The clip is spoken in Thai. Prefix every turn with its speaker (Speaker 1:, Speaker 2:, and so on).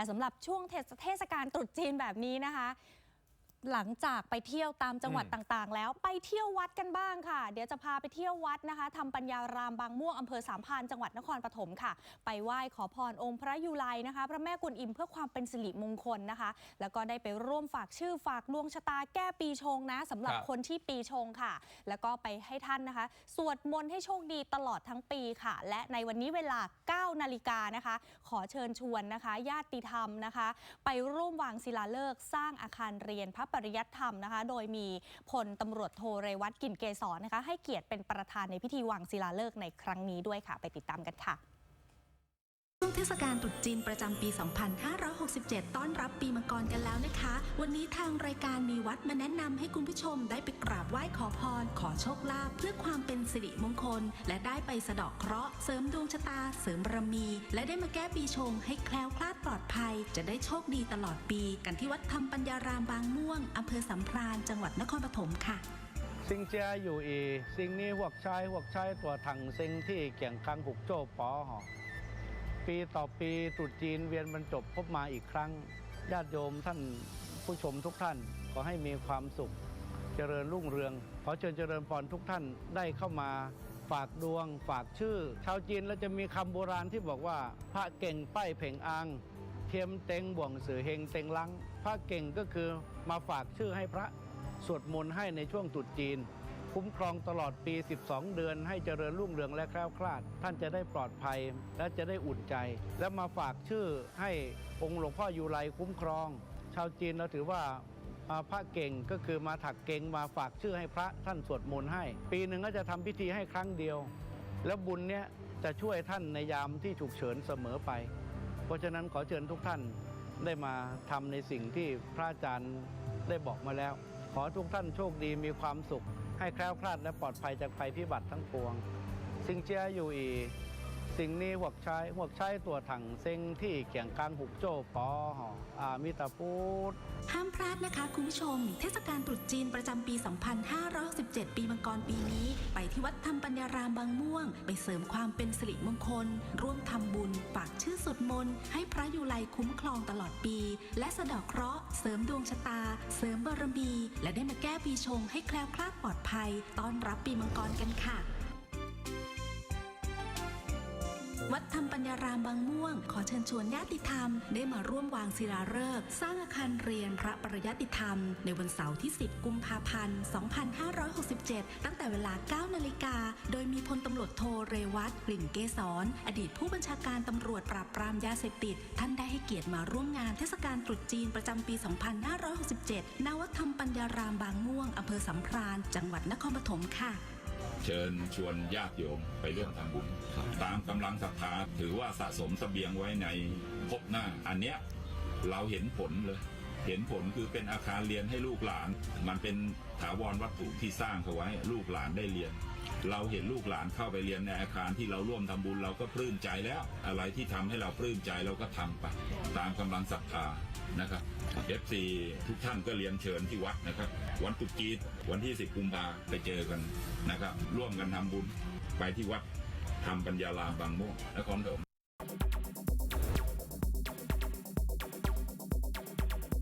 Speaker 1: แต่สำหรับช่วงเทศเทศกาลตรุษจีนแบบนี้นะคะ หลังจากไปเที่ยวตามจังหวัด
Speaker 2: อืม
Speaker 1: ต่างๆ แล้วไปเที่ยววัดกันบ้างค่ะ เดี๋ยวจะพาไปเที่ยววัดนะคะทำปัญญารามบางม่วงอำเภอสามพรานจังหวัดนครปฐมค่ะ ไปไหว้ขอพรองค์พระยุไลนะคะ พระแม่กุนอิมเพื่อความเป็นสิริมงคลนะคะ แล้วก็ได้ไปร่วมฝากชื่อฝากดวงชะตาแก้ปีชงนะสำหรับ
Speaker 2: ครับ
Speaker 1: คนที่ปีชงค่ะ แล้วก็ไปให้ท่านนะคะ สวดมนต์ให้โชคดีตลอดทั้งปีค่ะ และในวันนี้เวลา 9 นาฬิกานะคะ ขอเชิญชวนนะคะ ญาติธรรมนะคะ ไปร่วมวางศิลาฤกษ์สร้างอาคารเรียนพระปริยัติธรรมนะคะ โดยมีพลตำรวจโทเรวัตกินเกษรนะคะ ให้เกียรติเป็นประธานในพิธีวางศิลาฤกษ์ในครั้งนี้ด้วยค่ะ ไปติดตามกันค่ะ
Speaker 3: ช่วงเทศกาลตรุษจีนประจำปี 2567 ต้อนรับปีมังกรกันแล้วนะคะ วันนี้ทางรายการมีวัดมาแนะนำให้คุณผู้ชมได้ไปกราบไหว้ขอพร ขอโชคลาภเพื่อความเป็นสิริมงคล และได้ไปสะเดาะเคราะห์เสริมดวงชะตา เสริมบารมี และได้มาแก้ปีชงให้แคล้วคลาดปลอดภัย จะได้โชคดีตลอดปี กันที่วัดธรรมปัญญารามบางม่วงอำเภอสัมพรานจังหวัดนครปฐมค่ะ
Speaker 4: ซิงเจียอยู่อีซิงนี้หวกชายหวกชายตัวถังซิงที่เกี่ยงคังหุกโจ้ปอหอ ปีต่อปีตรุษจีนเวียนบรรจบพบมาอีกครั้ง ญาติโยมท่านผู้ชมทุกท่านขอให้มีความสุข เจริญรุ่งเรือง ขอเชิญเจริญพรทุกท่านได้เข้ามาฝากดวง ฝากชื่อ ชาวจีนเราจะมีคำโบราณที่บอกว่า พระเก่งป้ายเพ่งอางเทียมเต็งบ่วงสือเฮงเต็งลังพระเก่งก็คือมาฝากชื่อให้พระสวดมนต์ให้ในช่วงตรุษจีน คุ้มครองตลอดปี 12 เดือน ให้เจริญรุ่งเรืองและแคล้วคลาด ท่านจะได้ปลอดภัยและจะได้อุ่นใจ และมาฝากชื่อให้องค์หลวงพ่อยูไรคุ้มครอง ชาวจีนเราถือว่าอ่าพระเก่งก็คือมาถักเก่งมาฝากชื่อให้พระท่านสวดมนต์ให้ ปีหนึ่งก็จะทำพิธีให้ครั้งเดียว แล้วบุญเนี้ยจะช่วยท่านในยามที่ฉุกเฉินเสมอไป เพราะฉะนั้นขอเชิญทุกท่านได้มาทำในสิ่งที่พระอาจารย์ได้บอกมาแล้ว ขอทุกท่านโชคดีมีความสุข ให้แคล้วคลาดและปลอดภัยจากภัยพิบัติทั้งปวง สิ่งเจียอยู่อี สิ่งนี้หวกใช้หวกใช้ตัวถังเซ็งที่เกี่ยงกลางหุกโจ้ปอหออามิตาพูด
Speaker 3: ห้ามพลาดนะคะคุณผู้ชม เทศกาลตรุษจีนประจำปี 2567 ปีมังกรปีนี้ ไปที่วัดธรรมปัญญารามบางม่วง ไปเสริมความเป็นสิริมงคล ร่วมทำบุญ นต์ให้พระยุไลคุ้มครองตลอดปี และสะดอกเคราะห์เสริมดวงชะตา เสริมบารมี และได้มาแก้ปีชงให้แคล้วคลาดปลอดภัย ต้อนรับปีมังกรกันค่ะ วัดธรรมปัญญารามบางม่วง ขอเชิญชวนญาติธรรม ได้มาร่วมวางศิลาฤกษ์สร้างอาคารเรียนพระปริยัติธรรม ในวันเสาร์ที่ 10 กุมภาพันธ์ 2567 ตั้งแต่เวลา 9 นาฬิกา โดยมีพลตำรวจโทเรวัตกลิ่นเกษรอดีตผู้บัญชาการตำรวจปราบปรามยาเสพติด ท่านได้ให้เกียรติมาร่วมงานเทศกาลตรุษจีนประจำปี 2567 ณ วัดธรรมปัญญารามบางม่วงอำเภอสัมพราน จังหวัดนครปฐมค่ะ
Speaker 5: เชิญชวนญาติโยมไปร่วมทำบุญตามกำลังศรัทธาถือว่าสะสมเสบียงไว้ในภพหน้า อันเนี้ยเราเห็นผลเลย เห็นผลคือเป็นอาคารเรียนให้ลูกหลาน มันเป็นถาวรวัตถุที่สร้างเขาไว้ลูกหลานได้เรียน เราเห็นลูกหลานเข้าไปเรียนในอาคารที่เราร่วมทำบุญเราก็ปลื้มใจแล้ว อะไรที่ทำให้เราปลื้มใจเราก็ทำไป ตามกำลังศรัทธานะครับ FC ทุกท่านก็เรียนเชิญที่วัดนะครับ วันตรุษจีนวันที่10กุมภาไปเจอกันนะครับ ร่วมกันทำบุญไปที่วัดทำปัญญารามบางม่วงนครปฐม